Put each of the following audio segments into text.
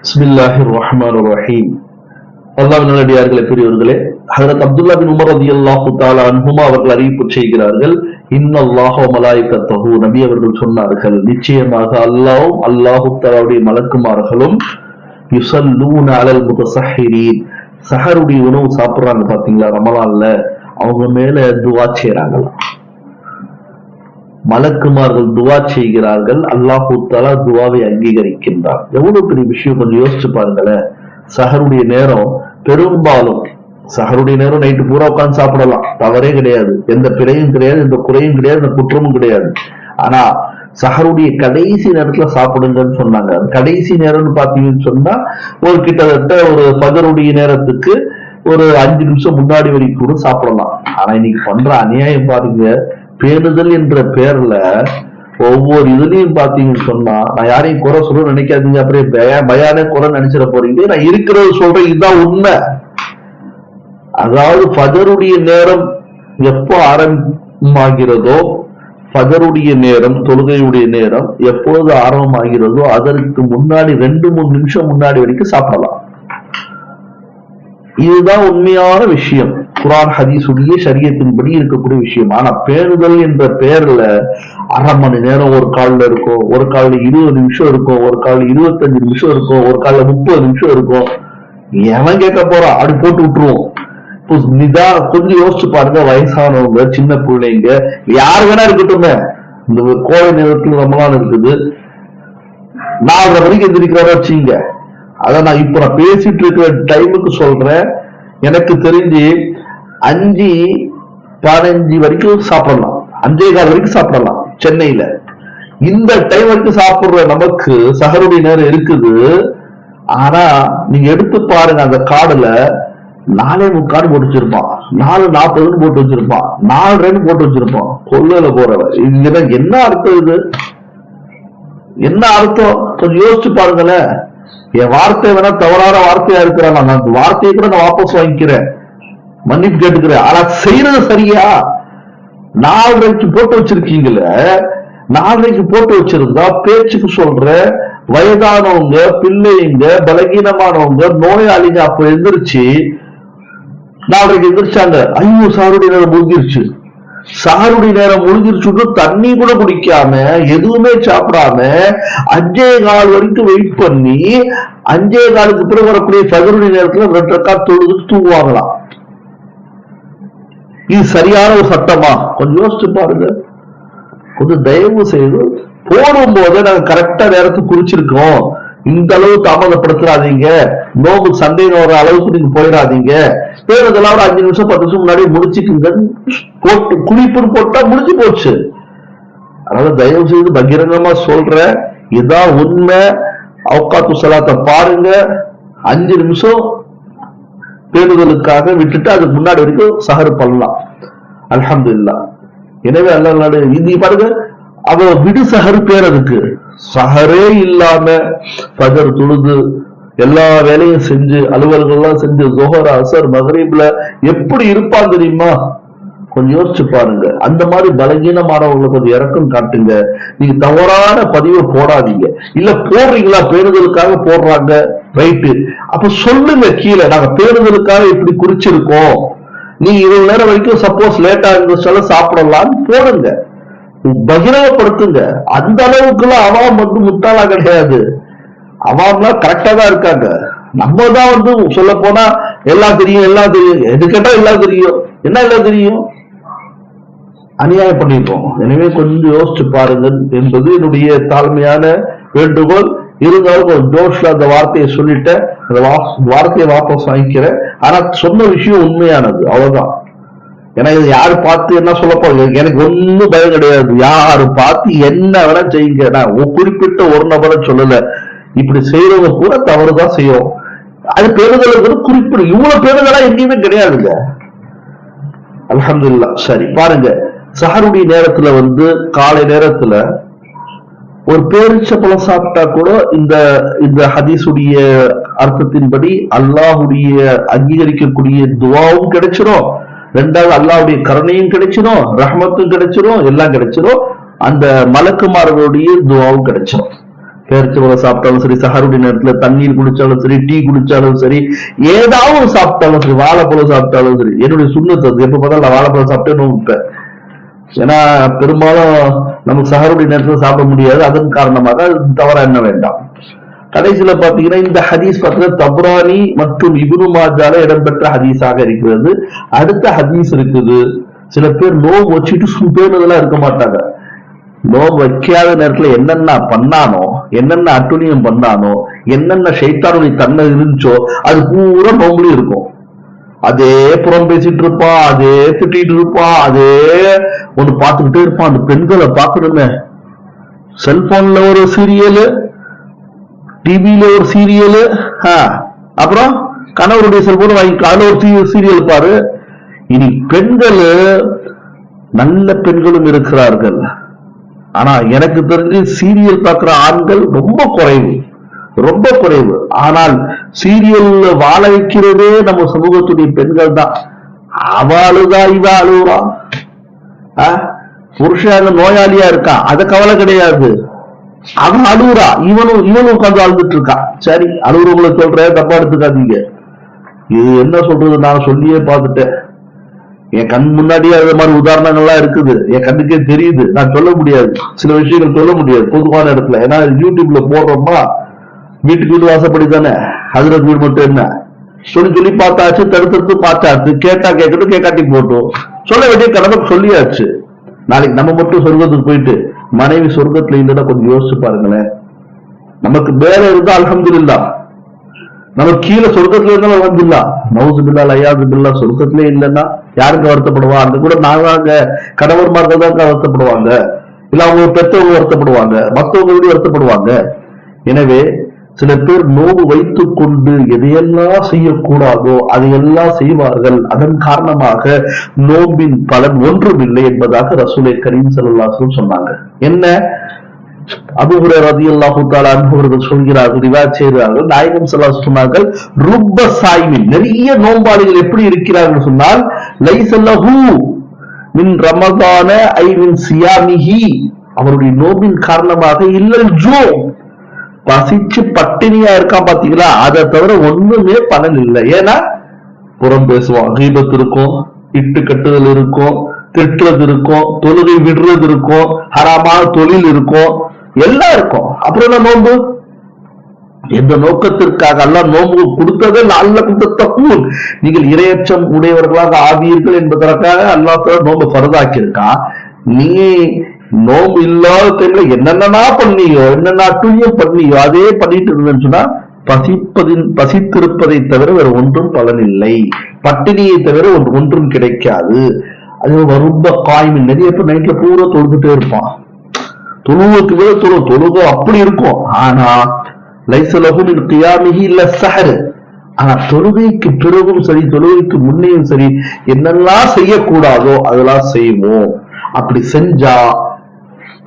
பிஸ்மில்லாஹிர் ரஹ்மான் ரஹீம் அல்லாஹ் நல்லடியார்களே பெரியவர்களே ஹஜரத் அப்துல்லா பின் உமர் அதி அல்லாஹு தாலா அன்புமா அவர்கள் அறிவிப்பு செய்கிறார்கள் இன்னல்லாஹ வ மலாயிகத்தஹு நபி அவர்கள் சொன்னார்கள் நிச்சயமாக அல்லாஹ்வும் அல்லாஹு தாலாவுடைய மலக்குமார்களும் யுசல்லூன அலல் முதசஹிரீன் சஹருடைய உணவு சாப்பிடுறாங்க பாத்தீங்களா ரமலான்ல? அவங்க மேல துவா செய்யறாங்களாம் மலக்குமார்கள் துவா செய்கிறார்கள். அல்லாஹூ தலா துவாவை அங்கீகரிக்கின்றார். எவ்வளவு பெரிய விஷயம் கொஞ்சம் யோசிச்சு பாருங்களேன். சஹருடைய நேரம் பெரும்பாலும் சஹருடைய நேரம் நைட்டு பூரா உட்கார்ந்து சாப்பிடலாம். தவறே கிடையாது. எந்த பிழையும் கிடையாது எந்த குறையும் கிடையாது எந்த குற்றமும் கிடையாது. ஆனா சஹருடைய கடைசி நேரத்துல சாப்பிடுங்கன்னு சொன்னாங்க. கடைசி நேரம்னு பாத்தீங்கன்னு சொன்னா ஒரு கிட்டத்தட்ட ஒரு பகருடைய நேரத்துக்கு ஒரு அஞ்சு நிமிஷம் முன்னாடி வரைக்கும் கூட சாப்பிடலாம். ஆனா இன்னைக்கு பண்ற அநியாயம் பாருங்க. பேணுதல் என்ற பேர்ல ஒவ்வொரு இதுலயும் பாத்தீங்கன்னு சொன்னா நான் யாரையும் குறை சொல்ல நினைக்காதீங்க. அப்படியே பய- பயானே குறை நினைச்சிட போறீங்க. நான் இருக்கிறது சொல்றேன். இதுதான் உண்மை. அதாவது ஃபஜருடைய நேரம் எப்போ ஆரம்பமாகிறதோ ஃபஜருடைய நேரம் தொழுகையுடைய நேரம் எப்போது ஆரம்பமாகிறதோ அதற்கு முன்னாடி ரெண்டு மூணு நிமிஷம் முன்னாடி வரைக்கும் சாப்பிடலாம். இதுதான் உண்மையான விஷயம். குரான் ஹதீஸுடைய சரியத்தின்படி இருக்கக்கூடிய விஷயம். ஆனா பேருதல் என்ற பெயர்ல அரை மணி நேரம் ஒரு கால்ல இருக்கும் ஒரு காலில் இருபது நிமிஷம் இருக்கும் ஒரு காலில் இருபத்தஞ்சு நிமிஷம் இருக்கும் ஒரு கால்ல முப்பது நிமிஷம் இருக்கும் எவன் கேட்க போறான் அப்படி போட்டு விட்டுருவோம். இப்போ நிதா கொஞ்சம் யோசிச்சு பாருங்க வயசானவங்க சின்ன பிள்ளைங்க யார் வேணா இருக்கட்டுமே இந்த கோடை நேரத்தில் ரமலான் இருக்குது. நாலரை மணிக்கு எந்திரிக்கிறவரை வச்சுங்க அதான் நான் இப்ப நான் பேசிட்டு இருக்கிற டைமுக்கு சொல்றேன். எனக்கு தெரிஞ்சு அஞ்சு பதினஞ்சு வரைக்கும் சாப்பிடலாம். அஞ்சே கால் வரைக்கும் சாப்பிடலாம் சென்னையில. இந்த டைம் வரைக்கும் சாப்பிடுற நமக்கு சகருடைய நேரம் இருக்குது. ஆனா நீங்க எடுத்து பாருங்க அந்த காடுல நாலே முக்காடு போட்டு வச்சிருப்பான். நாலு நாற்பதுன்னு போட்டு வச்சிருப்பான். நாலரைன்னு போட்டு வச்சிருப்பான். கொள்ளையில போறவன். இதுல என்ன அர்த்தம் இது? என்ன அர்த்தம்? கொஞ்சம் யோசிச்சு பாருங்களேன். என் வார்த்தை வேணா தவறான வார்த்தையா இருக்கிறான் நான். அந்த வார்த்தையை கூட நான் வாபஸ் வாங்கிக்கிறேன். மன்னிப்பு கேட்டுக்கிறேன். ஆனா செய்யறது சரியா? நாலரைக்கு போட்டு வச்சிருக்கீங்கள? நாலரைக்கு போட்டு வச்சிருந்தா பேச்சுக்கு சொல்ற வயதானவங்க பிள்ளைங்க பலகீனமானவங்க நோயாளிங்க அப்ப எந்திரிச்சு நாலரைக்கு எந்திரிச்சாங்க. ஐயோ சாருடைய நேரம் முடிஞ்சிருச்சு சாருடைய நேரம் முடிஞ்சிருச்சுன்னு தண்ணி கூட குடிக்காம எதுவுமே சாப்பிடாம அஞ்சே கால் வரைக்கும் வெயிட் பண்ணி அஞ்சே காலுக்கு பிறகு வரக்கூடிய ஃபஜருடைய நேரத்துல ரெண்டு ரக்கா தொழுது தூங்குவாங்களாம். இது சரியான ஒரு சட்டமா? கொஞ்சம் யோசிச்சு பாருங்க. கொஞ்சம் தயவு செய்து போடும் போதே நாங்க கரெக்டா நேரத்துக்கு குறிச்சிருக்கோம் இந்த அளவு தாமதப்படுத்துறாதீங்க. நோக்கு சண்டைன்னு ஒரு அளவுக்கு நீங்க போயிடாதீங்க. பேருந்தெல்லாம் ஒரு அஞ்சு நிமிஷம் பத்து நிமிஷம் முன்னாடி முடிச்சுக்குங்க போட்டு குளிப்புன்னு போட்டா முடிஞ்சு போச்சு. அதனால தயவு செய்து பகிரங்கமா சொல்றேன் இதான் உண்மை. அவுகாத்து சலாத்தை பாருங்க. அஞ்சு நிமிஷம் பேருதலுக்காக விட்டுட்டு அதுக்கு முன்னாடி வரைக்கும் சஹர் பண்ணலாம். அல்ஹம்துலில்லாஹ் எனவே அல்ல நாடு இது பாருங்க. அவ விடு சஹர் பேர் அதுக்கு. சஹரே இல்லாம ஃபஜர் தொழுது எல்லா வேலையும் செஞ்சு அலுவல்கள்லாம் செஞ்சு ஜோஹர் அசர் மகரீப்ல எப்படி இருப்பான் தெரியுமா? கொஞ்சம் யோசிச்சு பாருங்க. அந்த மாதிரி பலகீனமானவங்களை கொஞ்சம் இறக்கம் காட்டுங்க. நீங்க தவறான பதிவை போடாதீங்க. இல்ல போடுறீங்களா? பேருதலுக்காக போடுறாங்க. ரைட்டு அப்ப சொல்லுங்க கீழே. நாங்க பேணுதலுக்காக இப்படி குறிச்சிருக்கோம். நீங்க இவ்வளவு நேரம் வரைக்கும் சப்போஸ் லேட்டா இருந்துச்சாலும் சாப்பிடலாம்னு போடுங்க. பகிரங்கப்படுத்துங்க. அந்த அளவுக்குலாம் அவாம் மட்டும் முட்டாளா கிடையாது. அவங்களாம் கரெக்டா தான் இருக்காங்க. நம்ம தான் வந்து சொல்ல போனா எல்லாம் தெரியும் எல்லாம் தெரியும். எது கேட்டா எல்லாம் தெரியும். என்ன எல்லாம் தெரியும்? அநியாயம் பண்ணிருக்கோம் எனவே கொஞ்சம் யோசிச்சு பாருங்க என்பது என்னுடைய தாழ்மையான வேண்டுகோள். இருந்தாலும் ஒரு ஜோஷ்ல அந்த வார்த்தையை சொல்லிட்டேன். அந்த வார்த்தையை வாபஸ் வாங்கிக்கிறேன். ஆனா சொன்ன விஷயம் உண்மையானது. அவ்வளவுதான். ஏன்னா இது யாரு பார்த்து என்ன சொல்ல போறீங்க எனக்கு ஒண்ணும் பயம் கிடையாது. யாரு பார்த்து என்ன வேணா செய்யுங்க. நான் குறிப்பிட்ட ஒரு நபரை சொல்லல. இப்படி செய்யறவங்க கூட தவறுதான் செய்யும். அது பேருதலுக்கு குறிப்பிடு இவ்வளவு பேருதலா எங்கேயுமே கிடையாதுங்க. அலமதுல்லா சரி பாருங்க. சஹருடைய நேரத்துல வந்து காலை நேரத்துல ஒரு பேரிச்சப்பழம் சாப்பிட்டா கூட இந்த இந்த ஹதீஸுடைய அர்த்தத்தின்படி அல்லாஹுடைய அங்கீகரிக்கக்கூடிய துவாவும் கிடைச்சிடும் ரெண்டாவது அல்லாஹுடைய கருணையும் கிடைச்சிடும் ரஹமத்தும் கிடைச்சிரும் எல்லாம் கிடைச்சிடும் அந்த மலக்குமார்களுடைய துவாவும் கிடைச்சிடும் பேரிச்சம்பழம் சாப்பிட்டாலும் சரி சஹருடைய நேரத்துல தண்ணீர் குடிச்சாலும் சரி டீ குடிச்சாலும் சரி ஏதாவது சாப்பிட்டாலும் சரி வாழைப்பழம் சாப்பிட்டாலும் சரி என்னுடைய சுண்ணத்து அது. எப்ப பார்த்தாலும் நான் வாழைப்பழம் சாப்பிட்டே நோம்பிப்பேன் ஏன்னா பெரும்பாலும் நமக்கு சஹருடைய நேரத்துல சாப்பிட முடியாது. அதன் காரணமாக அது தவறா என்ன வேண்டாம். கடைசியில பாத்தீங்கன்னா இந்த ஹதீஸ் பாத்தீங்கன்னா தப்ரானி மற்றும் இபுனு மாஜால இடம்பெற்ற ஹதீஸாக இருக்கிறது. அடுத்த ஹதீஸ் இருக்குது. சில பேர் நோவு வச்சுட்டு சுபேனதெல்லாம் இருக்க மாட்டாங்க. நோம்பு வைக்காத நேரத்துல என்னென்ன பண்ணானோ என்னென்ன அட்டுணியம் பண்ணானோ என்னென்ன சைத்தானுடைய தன்மை இருந்துச்சோ அது பூரா நோம்புலயும் இருக்கும். அதே புறம் பேசிட்டு இருப்பான் அதே திட்டிட்டு இருப்பான் அதே ஒண்ணு பார்த்துக்கிட்டே இருப்பான் அந்த பெண்களை பார்க்கணுமே. செல்போன்ல ஒரு சீரியலு டிவியில ஒரு சீரியலு அப்புறம் கணவருடைய செல்போன் வாங்கி அதுல ஒரு சீரியல் பாரு. இனி பெண்கள் நல்ல பெண்களும் இருக்கிறார்கள். ஆனா எனக்கு தெரிஞ்சு சீரியல் பார்க்குற ஆண்கள் ரொம்ப குறைவு. ரொம்ப குறைவு. ஆனால் சீரியல் வாழ வைக்கிறதே நம்ம சமூகத்துடைய பெண்கள் தான். அவ அழுதா இவ அழுகுறா புருஷன் நோயாளியா இருக்கான் அத கவலை கிடையாது. அவன் அழுகுறா. இவனும் இவனும் உட்காந்து அழுதுட்டு இருக்கான் சரி அழுகுறவங்களை சொல்றேன் தப்பா எடுத்துக்காதீங்க. இது என்ன சொல்றது நான் சொல்லியே பார்த்துட்டேன். என் கண் முன்னாடியே அது மாதிரி உதாரணங்கள்லாம் இருக்குது. என் கண்ணுக்கே தெரியுது. நான் சொல்ல முடியாது. சில விஷயங்கள் சொல்ல முடியாது. பொதுவான இடத்துல. ஏன்னா யூடியூப்ல போடுறோமா? வீட்டுக்கு வீடு வாசப்படி தானே? ஹசரத் வீடு மட்டும் என்ன? சொல்லி சொல்லி பார்த்தாச்சு தடுத்து பார்த்தாச்சு. கேட்டா கேட்கட்டும் கேட்காட்டி போட்டோம். சொல்ல வேண்டிய கடமை சொல்லியாச்சு. நாளைக்கு நம்ம மட்டும் சொர்க்கத்துக்கு போயிட்டு மனைவி சொர்க்கத்துல இல்லைன்னா கொஞ்சம் யோசிச்சு பாருங்களேன். நமக்கு வேலை இருந்தா அலமது நம்ம கீழே சொர்க்கத்துல இருந்தாலும் வந்துடலாம் மவுசு பில்லா ஐயாது பில்லா சொர்க்கத்திலே இல்லைன்னா யாருக்கு வருத்தப்படுவா? அங்க கூட நாங்க கணவர்மார்கள் தான் வருத்தப்படுவாங்க? இல்ல அவங்க பெற்றவங்க வருத்தப்படுவாங்க? மத்தவங்க கூட வருத்தப்படுவாங்க? எனவே சில பேர் நோவு வைத்துக் கொண்டு எதையெல்லாம் செய்யக்கூடாதோ அதையெல்லாம் செய்வார்கள். அதன் காரணமாக நோம்பின் பலன் ஒன்றும் இல்லை என்பதாக ரசூலை கரீம் செல்லாசும் சொன்னாங்க. என்ன? அபுகுர ரதி அல்லாஹு அவர்கள் சொல்கிறார்கள் ரிவா செய்கிறார்கள். நாயகம் சல்லா சொன்னார்கள் ருப்ப சாய்மின் நிறைய நோம்பாளிகள் எப்படி இருக்கிறார்கள் சொன்னால் லைசல்லஹு மின் ரமதான ஐ மின் சியாமிஹி அவருடைய நோம்பின் காரணமாக இல்லல் ஜோ பசிச்சு பட்டினியா இருக்கான் பாத்தீங்களா அதை தவிர ஒண்ணுமே பலன் இல்லை. ஏன்னா புறம் பேசுவான். கீபத்து இருக்கும் இட்டு கட்டுதல் இருக்கும் திட்டுறது இருக்கும் தொழுகை விடுறது இருக்கும் ஹராமான தொழில் இருக்கும். எல்லாம் இருக்கும் அப்புறம் என்ன நோன்பு? எந்த நோக்கத்திற்காக அல்ல நோன்பு கொடுத்தது? நல்ல தப்பூன் நீங்கள் இரையச்சம் உடையவர்களாக ஆவீர்கள் என்பதற்காக அல்லா நோன்பு பரதாக்கியிருக்கா நீ நோம்பு இல்லாத டைம்ல என்னென்னா பண்ணியோ என்னென்ன அட்டுழியம் பண்ணியோ அதே பண்ணிட்டு இருந்தேன்னு சொன்னா பசிப்பதின் பசித்திருப்பதை தவிர வேற ஒன்றும் பலன் இல்லை. பட்டினியை தவிர ஒன்று ஒன்றும் கிடைக்காது. அது ரொம்ப காய்மின் நிறைய பேர் நைட்ல பூரா தொழுதுட்டே இருப்பான். தொழுவுக்கு மேல தொழு தொழுகோ அப்படி இருக்கும். ஆனா லைசலகும் கியாமிகி இல்ல சஹரு. ஆனா தொழுகைக்கு பிறகும் சரி தொழுகைக்கு முன்னையும் சரி என்னெல்லாம் செய்யக்கூடாதோ அதெல்லாம் செய்வோம். அப்படி செஞ்சா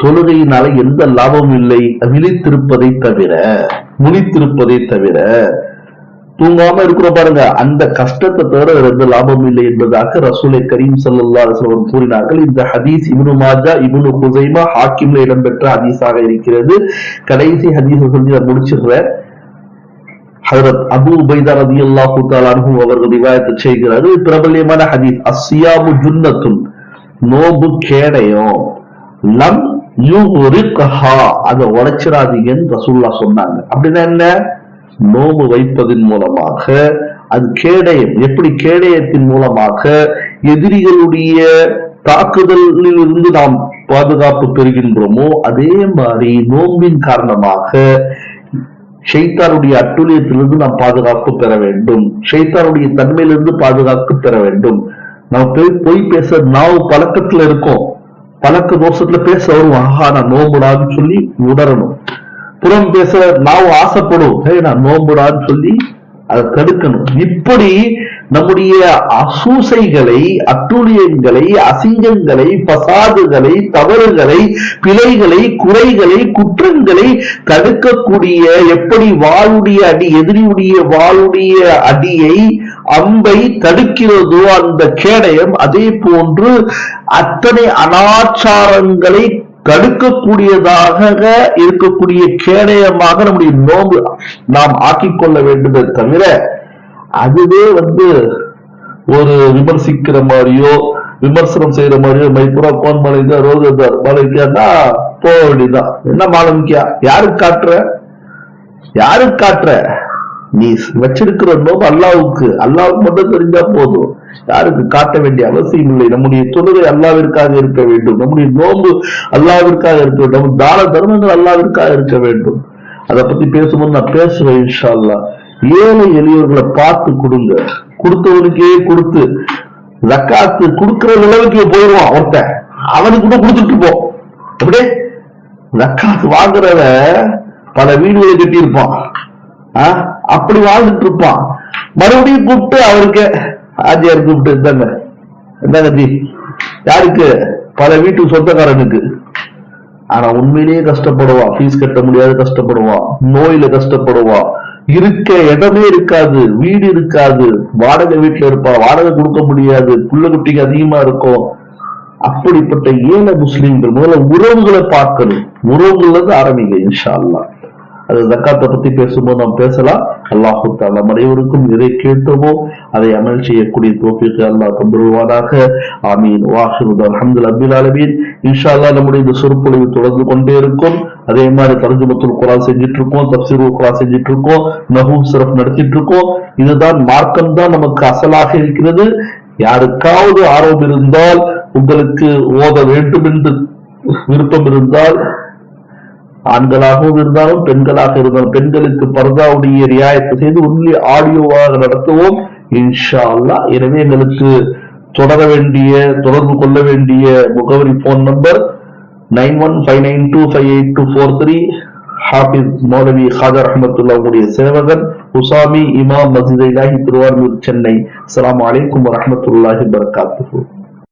தொழுகையினால எந்த லாபமும் இல்லை. விழித்திருப்பதை தவிர முழித்திருப்பதை தவிர தூங்காம இருக்கிறோம் பாருங்க. அந்த கஷ்டத்தை தவிர வேற எந்த லாபமும் இல்லை என்பதாக ரசூலை கரீம் சல்லா அலுவலம் கூறினார்கள். இந்த ஹதீஸ் இபுனு மாஜா இபுனு ஹுசைமா ஹாக்கிம்ல இடம்பெற்ற ஹதீஸாக இருக்கிறது. கடைசி ஹதீஸ் சொல்லி நான் முடிச்சிடுறேன். ஹதரத் அபு உபைதா ரதி அல்லாஹு தாலானு அவர்கள் விவாதத்தை செய்கிறார். பிரபல்யமான ஹதீஸ். அஸ்யாபு ஜுன்னத்தும் நோபு கேடையும். லம் அதை உடைச்சிடாதீங்கன்னு ரசூல்லா சொன்னாங்க. அப்படின்னா என்ன? நோம்பு வைப்பதன் மூலமாக அது கேடயம் எப்படி கேடயத்தின் மூலமாக எதிரிகளுடைய தாக்குதலில் இருந்து நாம் பாதுகாப்பு பெறுகின்றோமோ அதே மாதிரி நோம்பின் காரணமாக ஷைத்தாருடைய அட்டுழியத்திலிருந்து நாம் பாதுகாப்பு பெற வேண்டும். ஷைத்தாருடைய தன்மையிலிருந்து பாதுகாப்பு பெற வேண்டும். நம்ம போய் பேச நாவு பழக்கத்துல இருக்கோம். பழக்க தோஷத்துல பேச வரும் ஆஹா நான் நோம்புடான்னு சொல்லி உடறணும். புறம் பேச நாவு ஆசைப்படும். நான் நோம்புடான்னு சொல்லி அதை தடுக்கணும். இப்படி நம்முடைய அசூசைகளை அட்டுழியங்களை அசிங்கங்களை பசாதுகளை தவறுகளை பிழைகளை குறைகளை குற்றங்களை தடுக்கக்கூடிய எப்படி வாளுடைய அடி எதிரியுடைய வாளுடைய அடியை அம்பை தடுக்கிறதோ அந்த கேடயம் அதே போன்று அத்தனை அனாச்சாரங்களை தடுக்கக்கூடியதாக இருக்கக்கூடிய கேடயமாக நம்முடைய நோம்பு நாம் ஆக்கிக்கொள்ள வேண்டுமே தவிர அதுவே வந்து ஒரு விமர்சிக்கிற மாதிரியோ விமர்சனம் செய்யற மாதிரியோ மைப்பூரா கோன் மலைக்கா ரோஜாதார் மலைக்கான்னா போக வேண்டியதுதான். என்ன மாலமிக்கியா யாருக்கு காட்டுற? யாருக்கு காட்டுற? நீ வச்சிருக்கிற நோம்பு அல்லாவுக்கு அல்லாவுக்கு மட்டும் தெரிஞ்சா போதும். யாருக்கு காட்ட வேண்டிய அவசியம் இல்லை. நம்முடைய தொழுகை அல்லாவிற்காக இருக்க வேண்டும். நம்முடைய நோன்பு அல்லாவிற்காக இருக்க வேண்டும். நம்ம தான தர்மங்கள் அல்லாவிற்காக இருக்க வேண்டும். அதை பத்தி பேசும்போது நான் பேசுவேன் இன்ஷா அல்லா ஏழை எளியவர்களை பார்த்து கொடுங்க. கொடுத்தவனுக்கே கொடுத்து ஜக்காத்து கொடுக்கிற நிலவுக்கு போயிடுவான் ஒருத்தன். அவனுக்கு கூட கொடுத்துட்டு போ. அப்படியே ஜக்காத்து வாங்குறவன் பல வீடுகளை கட்டியிருப்பான். ஆ? அப்படி வாழ்ந்துட்டு இருப்பான். மறுபடியும் கூப்பிட்டு அவருக்கு ஆஜியார் கூப்பிட்டு இருந்தாங்க என்னங்க ஜி யாருக்கு? பல வீட்டு சொந்தக்காரனுக்கு. ஆனா உண்மையிலேயே கஷ்டப்படுவான். ஃபீஸ் கட்ட முடியாது கஷ்டப்படுவான். நோயில கஷ்டப்படுவான். இருக்க இடமே இருக்காது வீடு இருக்காது. வாடகை வீட்டுல இருப்பான். வாடகை கொடுக்க முடியாது. புள்ள குட்டிங்க அதிகமா இருக்கும். அப்படிப்பட்ட ஏழை முஸ்லீம்கள் முதல்ல உறவுகளை பார்க்கணும். உறவுகள்ல இருந்து ஆரம்பிங்க இன்ஷா அல்லா அது ஜக்காத்தை பத்தி பேசும்போது நாம் பேசலாம். அல்லாஹு தாலா அனைவருக்கும் எதை கேட்டோமோ அதை அமல் செய்யக்கூடிய தோப்பிற்கு அல்லாஹ் தந்துருவானாக. ஆமீன். வாஹிருத் அஹமது அபில் அலமீன் இன்ஷா அல்லாஹ் நம்முடைய இந்த சொற்பொழிவு தொடர்ந்து கொண்டே இருக்கும். அதே மாதிரி தர்ஜுமத்துல் குரான் செஞ்சுட்டு இருக்கோம் தப்சீர் குரான் செஞ்சுட்டு இருக்கோம் நஹூ சிறப் நடத்திட்டு இருக்கோம் இதுதான் மார்க்கம் தான் நமக்கு அசலாக இருக்கிறது. யாருக்காவது ஆர்வம் இருந்தால் உங்களுக்கு ஓத வேண்டும் என்று விருப்பம் இருந்தால் ஆண்களாகவும் இருந்தாலும் பெண்களாக இருந்தாலும் பெண்களுக்கு பர்தாவுடைய ரியாயத்தை செய்து உண்மையை ஆடியோவாக நடத்துவோம். இன்ஷா அல்லாஹ் எனவே எங்களுக்கு தொடர வேண்டிய தொடர்பு கொள்ள வேண்டிய முகவரி phone number nine one five nine two five eight two four three. Hafiz Maulvi Hajar Ahmadullah உடைய சேவகன் உசாமி இமாம் மசிதை இலாஹி திருவாரூர் சென்னை. அஸ்ஸலாமு அலைக்கும் வரமத்துல்லாஹி வபரகாத்துஹு.